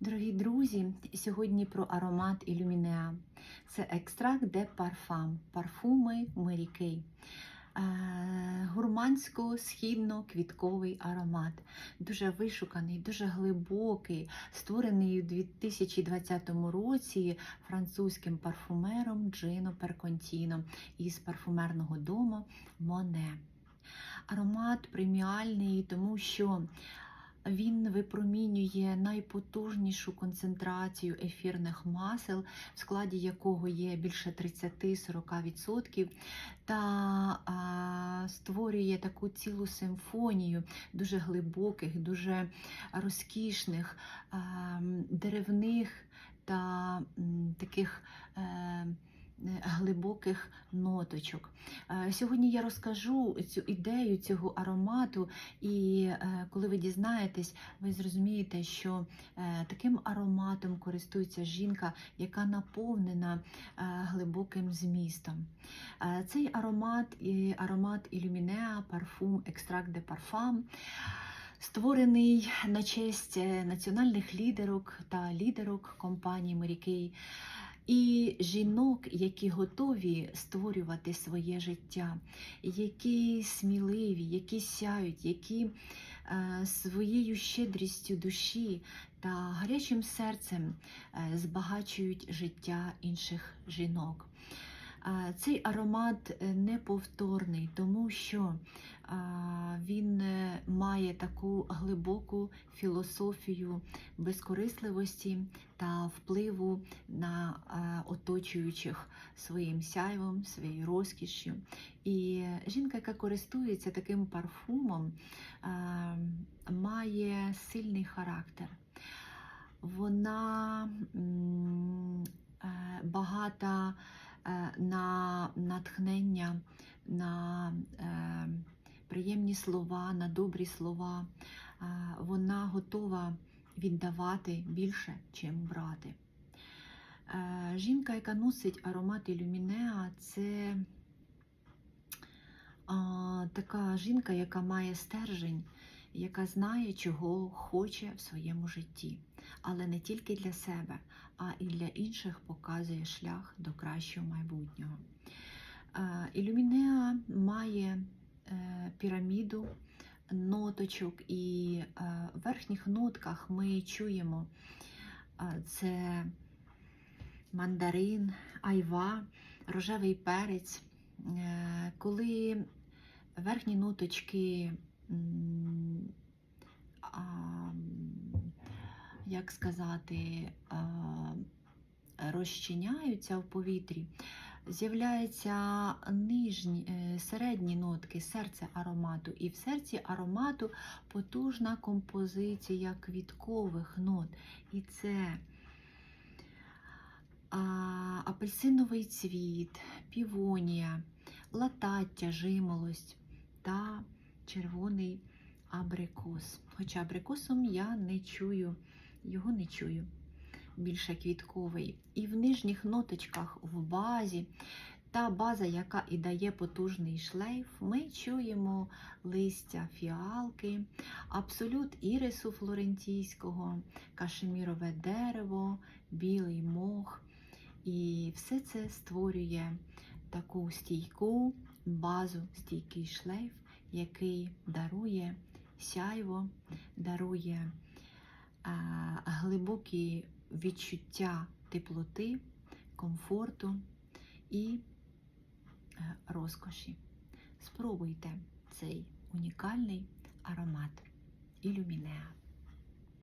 Дорогі друзі, сьогодні про аромат Ілюмінеа. Це екстракт де парфам, парфуми Мері Е, Гурмансько-східно-квітковий аромат. Дуже вишуканий, дуже глибокий, створений у 2020 році французьким парфумером Джино Перконтіно із парфумерного дому Моне. Аромат преміальний, тому що він випромінює найпотужнішу концентрацію ефірних масел, в складі якого є більше 30-40%, та створює таку цілу симфонію дуже глибоких, дуже розкішних, а, деревних та таких. Е, Глибоких ноточок. Е, Сьогодні я розкажу цю ідею цього аромату, і е, коли ви дізнаєтесь, ви зрозумієте, що е, таким ароматом користується жінка, яка наповнена е, глибоким змістом. Е, Цей аромат і аромат Ілюмінеа, парфум, екстракт де парфам. Створений на честь е, національних лідерок та лідерок компанії Kay і жінок, які готові створювати своє життя, які сміливі, які сяють, які е, своєю щедрістю душі та гарячим серцем е, збагачують життя інших жінок. Цей аромат е, неповторний, тому що він е, має таку глибоку філософію безкорисливості та впливу на е, оточуючих своїм сяйвом, своєю розкішшю. І жінка, яка користується таким парфумом, має сильний характер. Вона багата на натхнення, на е, приємні слова, на добрі слова. Е, Вона готова віддавати більше, чим брати. Е, Жінка, яка носить аромат Ілюмінеа, це така жінка, яка має стержень, яка знає, чого хоче в своєму житті. Але не тільки для себе, а і для інших показує шлях до кращого майбутнього. Е, Ілюмінеа має е, піраміду ноточок, і е, в верхніх нотках ми чуємо це мандарин, айва, рожевий перець. Коли верхні ноточки, як сказати, розчиняються в повітрі, з'являються нижні, е, середні нотки, серце аромату. І в серці аромату потужна композиція квіткових нот. І це апельсиновий цвіт, півонія, латаття, жимолость та червоний абрикос. Хоча абрикосом я не чую, його не чую. Більше квітковий. І в нижніх ноточках в базі, та база, яка і дає потужний шлейф, ми чуємо листя фіалки, абсолют ірису флорентійського, кашемірове дерево, білий мох. І все це створює таку стійку базу, стійкий шлейф, який дарує сяйво, дарує глибокі відчуття теплоти, комфорту і е, розкоші. Спробуйте цей унікальний аромат Ілюмінеа.